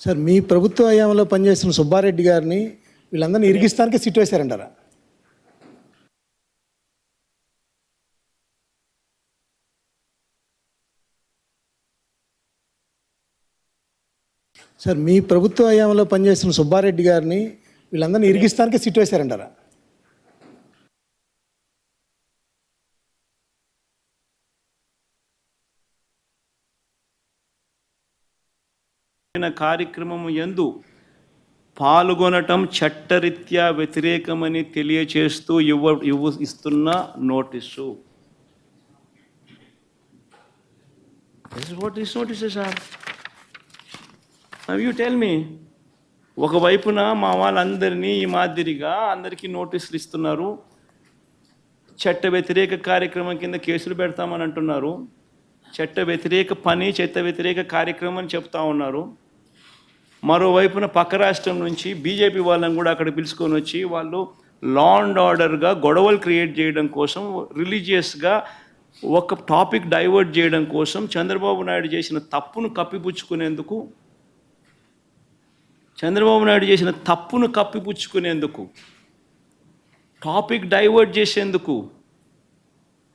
Sir మీ ప్రభుత్వ హయాంలో పనిచేసిన సుబ్బారెడ్డి గారిని వీళ్ళందరినీ ఇరిగిస్తానికి సిట్ వేశారంటారా? సార్ మీ ప్రభుత్వ హయాంలో పనిచేసిన సుబ్బారెడ్డి గారిని వీళ్ళందరినీ ఇరిగిస్తానికి సిట్ వేశారంటారా? చెప్పిన కార్యక్రమము ఎందు పాల్గొనటం చట్టరీత్యా వ్యతిరేకమని తెలియచేస్తూ ఇవ్వ ఇవ్వ ఇస్తున్న notice. What is notices are you tell me ఒకవైపున మా వాళ్ళందరినీ ఈ మాదిరిగా అందరికీ నోటీసులు ఇస్తున్నారు. చట్ట వ్యతిరేక కార్యక్రమం కింద కేసులు పెడతామని అంటున్నారు. చట్ట వ్యతిరేక పని చట్ట వ్యతిరేక కార్యక్రమం అని చెప్తా ఉన్నారు. మరోవైపున పక్క రాష్ట్రం నుంచి బీజేపీ వాళ్ళని కూడా అక్కడ పిలుచుకొని వచ్చి వాళ్ళు లా అండ్ ఆర్డర్గా గొడవలు క్రియేట్ చేయడం కోసం రిలీజియస్గా ఒక టాపిక్ డైవర్ట్ చేయడం కోసం చంద్రబాబు నాయుడు చేసిన తప్పును కప్పిపుచ్చుకునేందుకు చంద్రబాబు నాయుడు చేసిన తప్పును కప్పిపుచ్చుకునేందుకు టాపిక్ డైవర్ట్ చేసేందుకు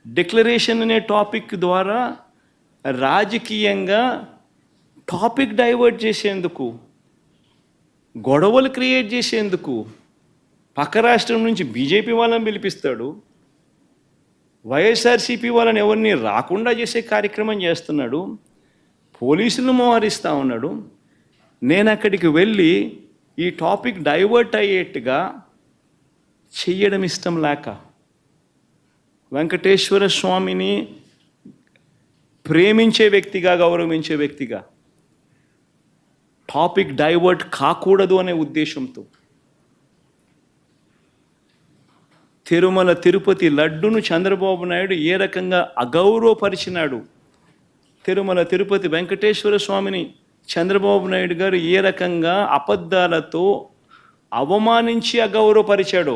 డిక్లరేషన్ అనే టాపిక్ ద్వారా రాజకీయంగా టాపిక్ డైవర్ట్ చేసేందుకు గొడవలు క్రియేట్ చేసేందుకు పక్క రాష్ట్రం నుంచి బీజేపీ వాళ్ళని పిలిపిస్తాడు. వైఎస్ఆర్సీపీ వాళ్ళని ఎవరిని రాకుండా చేసే కార్యక్రమం చేస్తున్నాడు. పోలీసులను మోహరిస్తూ ఉన్నాడు. నేను అక్కడికి వెళ్ళి ఈ టాపిక్ డైవర్ట్ అయ్యేట్టుగా చెయ్యడం ఇష్టం లేక వెంకటేశ్వర స్వామిని ప్రేమించే వ్యక్తిగా గౌరవించే వ్యక్తిగా టాపిక్ డైవర్ట్ కాకూడదు అనే ఉద్దేశంతో తిరుమల తిరుపతి లడ్డును చంద్రబాబు నాయుడు ఏ రకంగా అగౌరవపరిచినాడు? తిరుమల తిరుపతి వెంకటేశ్వర స్వామిని చంద్రబాబు నాయుడు గారు ఏ రకంగా అబద్ధాలతో అవమానించి అగౌరవపరిచాడో?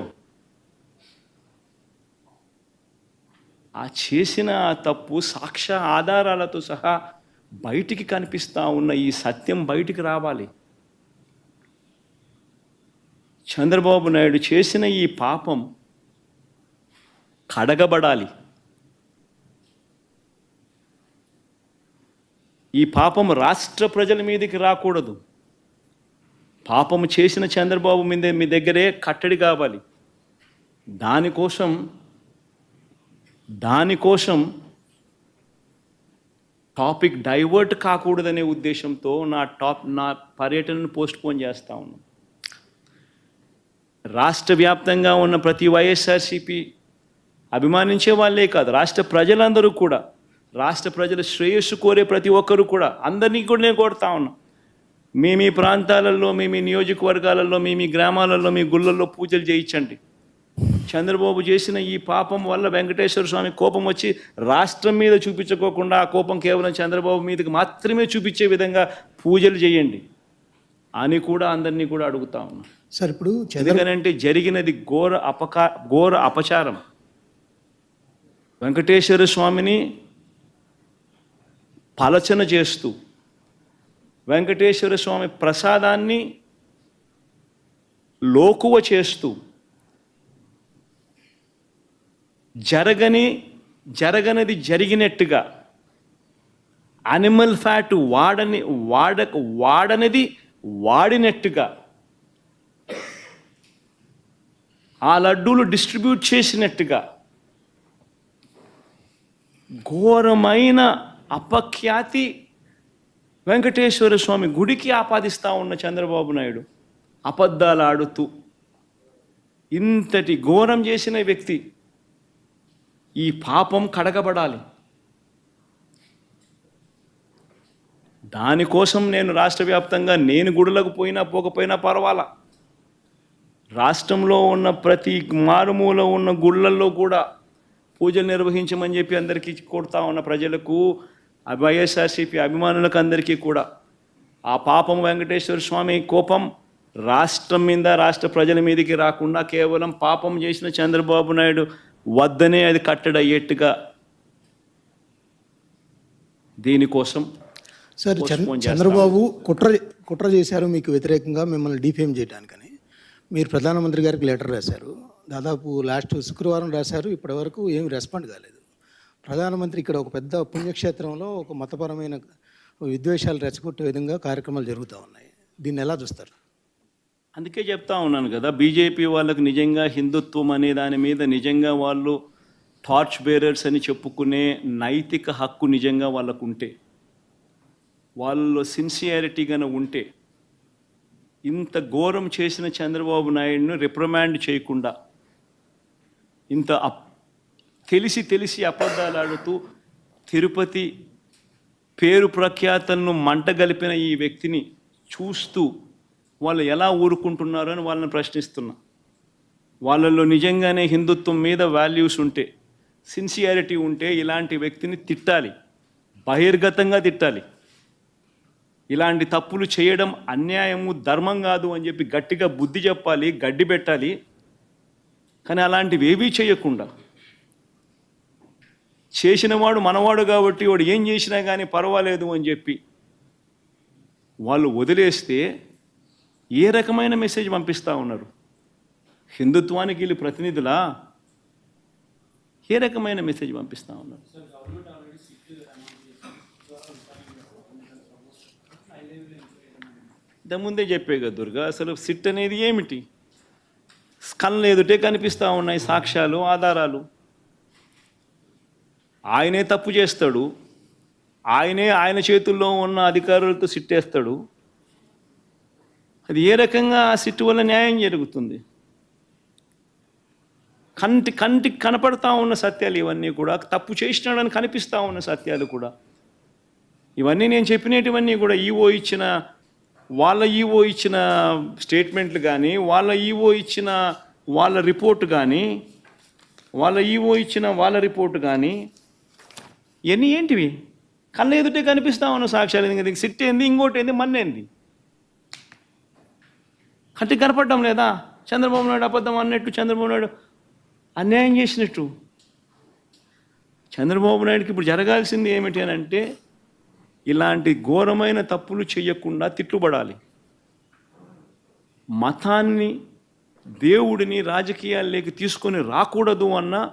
ఆ చేసిన ఆ తప్పు సాక్ష్య ఆధారాలతో సహా బయటికి కనిపిస్తా ఉన్న ఈ సత్యం బయటికి రావాలి. చంద్రబాబు నాయుడు చేసిన ఈ పాపం కడగబడాలి. ఈ పాపం రాష్ట్ర ప్రజల మీదకి రాకూడదు. పాపము చేసిన చంద్రబాబు మీద మీ దగ్గరే కట్టడి కావాలి. దానికోసం దానికోసం టాపిక్ డైవర్ట్ కాకూడదనే ఉద్దేశంతో నా టాప్ నా పర్యటనను పోస్ట్పోన్ చేస్తా ఉన్నాను రాష్ట్ర వ్యాప్తంగా ఉన్న ప్రతి వైఎస్ఆర్సీపీ అభిమానించే వాళ్ళే కాదు రాష్ట్ర ప్రజలందరూ కూడా రాష్ట్ర ప్రజల శ్రేయస్సు కోరే ప్రతి ఒక్కరు కూడా అందరినీ కూడా నేను కోరుతా ఉన్నా. మీ మీ ప్రాంతాలలో మీ మీ నియోజకవర్గాలలో మీ మీ గ్రామాలలో మీ గుళ్ళల్లో పూజలు చేయించండి. చంద్రబాబు చేసిన ఈ పాపం వల్ల వెంకటేశ్వర స్వామి కోపం వచ్చి రాష్ట్రం మీద చూపించుకోకుండా ఆ కోపం కేవలం చంద్రబాబు మీదకి మాత్రమే చూపించే విధంగా పూజలు చేయండి అని కూడా అందరినీ కూడా అడుగుతా ఉన్నా. సార్ ఇప్పుడు ఎందుకనంటే జరిగినది ఘోర అపకా ఘోర అపచారం. వెంకటేశ్వర స్వామిని పలచన చేస్తూ వెంకటేశ్వర స్వామి ప్రసాదాన్ని లోకువ చేస్తూ జరగని జరగనది జరిగినట్టుగా అనిమల్ ఫ్యాట్ వాడని వాడ వాడనిది వాడినట్టుగా ఆ లడ్డూలు డిస్ట్రిబ్యూట్ చేసినట్టుగా ఘోరమైన అపఖ్యాతి వెంకటేశ్వర స్వామి గుడికి ఆపాదిస్తా ఉన్న చంద్రబాబు నాయుడు అబద్ధాలు ఆడుతూ ఇంతటి ఘోరం చేసిన వ్యక్తి ఈ పాపం కడగబడాలి. దానికోసం నేను రాష్ట్ర వ్యాప్తంగా నేను గుడులకు పోయినా పోకపోయినా పర్వాలా. రాష్ట్రంలో ఉన్న ప్రతి మారుమూల ఉన్న గుళ్ళల్లో కూడా పూజలు నిర్వహించమని చెప్పి అందరికీ కొడతా ఉన్న ప్రజలకు వైఎస్ఆర్సీపీ అభిమానులకు అందరికీ కూడా ఆ పాపం వెంకటేశ్వర స్వామి కోపం రాష్ట్రం మీద రాష్ట్ర ప్రజల మీదకి రాకుండా కేవలం పాపం చేసిన చంద్రబాబు నాయుడు వద్దనే అది కట్టడి అయ్యేట్టుగా దీనికోసం సార్. చంద్రబాబు కుట్ర కుట్ర చేశారు మీకు వ్యతిరేకంగా మిమ్మల్ని డిఫేమ్ చేయడానికని. మీరు ప్రధానమంత్రి గారికి లెటర్ రాశారు. దాదాపు లాస్ట్ శుక్రవారం రాశారు. ఇప్పటివరకు ఏమి రెస్పాండ్ కాలేదు. ప్రధానమంత్రి ఇక్కడ ఒక పెద్ద పుణ్యక్షేత్రంలో ఒక మతపరమైన విద్వేషాలు రెచ్చగొట్టే విధంగా కార్యక్రమాలు జరుగుతూ ఉన్నాయి. దీన్ని ఎలా చూస్తారు? అందుకే చెప్తా ఉన్నాను కదా బీజేపీ వాళ్ళకు నిజంగా హిందుత్వం అనే దాని మీద నిజంగా వాళ్ళు టార్చ్ బేరర్స్ అని చెప్పుకునే నైతిక హక్కు నిజంగా వాళ్ళకు ఉంటే వాళ్ళు సిన్సియారిటీగా ఉంటే ఇంత ఘోరం చేసిన చంద్రబాబు నాయుడును రిప్రమాండ్ చేయకుండా ఇంత అప్ తెలిసి తెలిసి అబద్ధాలు ఆడుతూ తిరుపతి పేరు ప్రఖ్యాతలను మంటగలిపిన ఈ వ్యక్తిని చూస్తూ వాళ్ళు ఎలా ఊరుకుంటున్నారు అని వాళ్ళని ప్రశ్నిస్తున్నా. వాళ్ళల్లో నిజంగానే హిందుత్వం మీద వాల్యూస్ ఉంటే సిన్సియారిటీ ఉంటే ఇలాంటి వ్యక్తిని తిట్టాలి. బహిర్గతంగా తిట్టాలి. ఇలాంటి తప్పులు చేయడం అన్యాయము ధర్మం కాదు అని చెప్పి గట్టిగా బుద్ధి చెప్పాలి గడ్డి పెట్టాలి. కానీ అలాంటివి ఏవీ చేయకుండా. చేసినవాడు మనవాడు కాబట్టి వాడు ఏం చేసినా కానీ పర్వాలేదు అని చెప్పి వాళ్ళు వదిలేస్తే ఏ రకమైన మెసేజ్ పంపిస్తూ ఉన్నారు? హిందుత్వానికి వీళ్ళు ప్రతినిధులా? ఏ రకమైన మెసేజ్ పంపిస్తూ ఉన్నారు? ఇంతకుముందే చెప్పే కదా దుర్గా అసలు సిట్ అనేది ఏమిటి? స్కల్ ఎదుటే కనిపిస్తూ ఉన్నాయి సాక్ష్యాలు ఆధారాలు. ఆయనే తప్పు చేస్తాడు. ఆయనే ఆయన చేతుల్లో ఉన్న అధికారులతో సిట్టేస్తాడు. అది ఏ రకంగా ఆ సిట్టు వల్ల న్యాయం జరుగుతుంది? కంటి కంటికి కనపడతా ఉన్న సత్యాలు ఇవన్నీ కూడా తప్పు చేసినాడని కనిపిస్తూ ఉన్న సత్యాలు కూడా. ఇవన్నీ నేను చెప్పినటువన్నీ కూడా ఈఓ ఇచ్చిన వాళ్ళ ఈఓ ఇచ్చిన స్టేట్మెంట్లు కానీ వాళ్ళ ఈఓ ఇచ్చిన వాళ్ళ రిపోర్ట్ కానీ వాళ్ళ ఈఓ ఇచ్చిన వాళ్ళ రిపోర్ట్ కానీ ఇవన్నీ ఏంటివి? కళ్ళ ఎదుటే కనిపిస్తా ఉన్న సాక్ష్యాలు. సిట్ ఏంది ఇంకోటి ఏంది మన్నేంది? కంటికి కనపడడం లేదా? చంద్రబాబు నాయుడు అబద్ధం అన్నట్టు చంద్రబాబు నాయుడు అన్యాయం చేసినట్టు. చంద్రబాబు నాయుడుకి ఇప్పుడు జరగాల్సింది ఏమిటి అని అంటే ఇలాంటి ఘోరమైన తప్పులు చేయకుండా తిట్టుబడాలి. మతాన్ని దేవుడిని రాజకీయాల్లోకి తీసుకొని రాకూడదు అన్న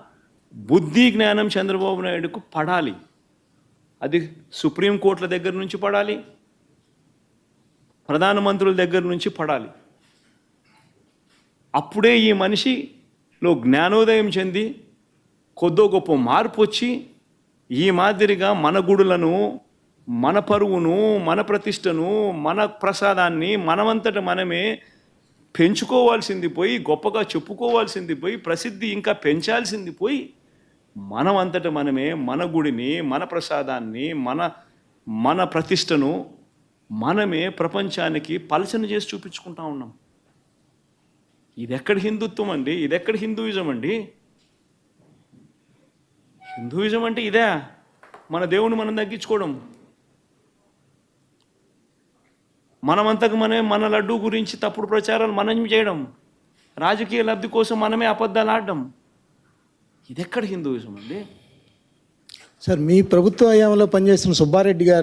బుద్ధి జ్ఞానం చంద్రబాబు నాయుడుకు పడాలి. అది సుప్రీంకోర్టుల దగ్గర నుంచి పడాలి. ప్రధానమంత్రుల దగ్గర నుంచి పడాలి. అప్పుడే ఈ మనిషిలో జ్ఞానోదయం చెంది కొద్దో గొప్ప మార్పు వచ్చి ఈ మాదిరిగా మన గుడులను మన పరువును మన ప్రతిష్టను మన ప్రసాదాన్ని మనమంతట మనమే పెంచుకోవాల్సింది పోయి గొప్పగా చెప్పుకోవాల్సింది పోయి ప్రసిద్ధి ఇంకా పెంచాల్సింది పోయి మనమంతట మనమే మన గుడిని మన ప్రసాదాన్ని మన మన ప్రతిష్టను మనమే ప్రపంచానికి పలచన చేసి చూపించుకుంటా ఉన్నాం. ఇది ఎక్కడ హిందుత్వం అండి? ఇది ఎక్కడ హిందూయిజం అండి? హిందూయిజం అంటే ఇదే. మన దేవుని మనం తగ్గించుకోవడం. మనమంతకు మనమే మన లడ్డు గురించి తప్పుడు ప్రచారాలు మనం చేయడం. రాజకీయ లబ్ధి కోసం మనమే అబద్ధాలు ఆడడం. ఇది ఎక్కడ హిందూయిజం అండి? సార్ మీ ప్రభుత్వ హయాంలో పనిచేసిన సుబ్బారెడ్డి గారు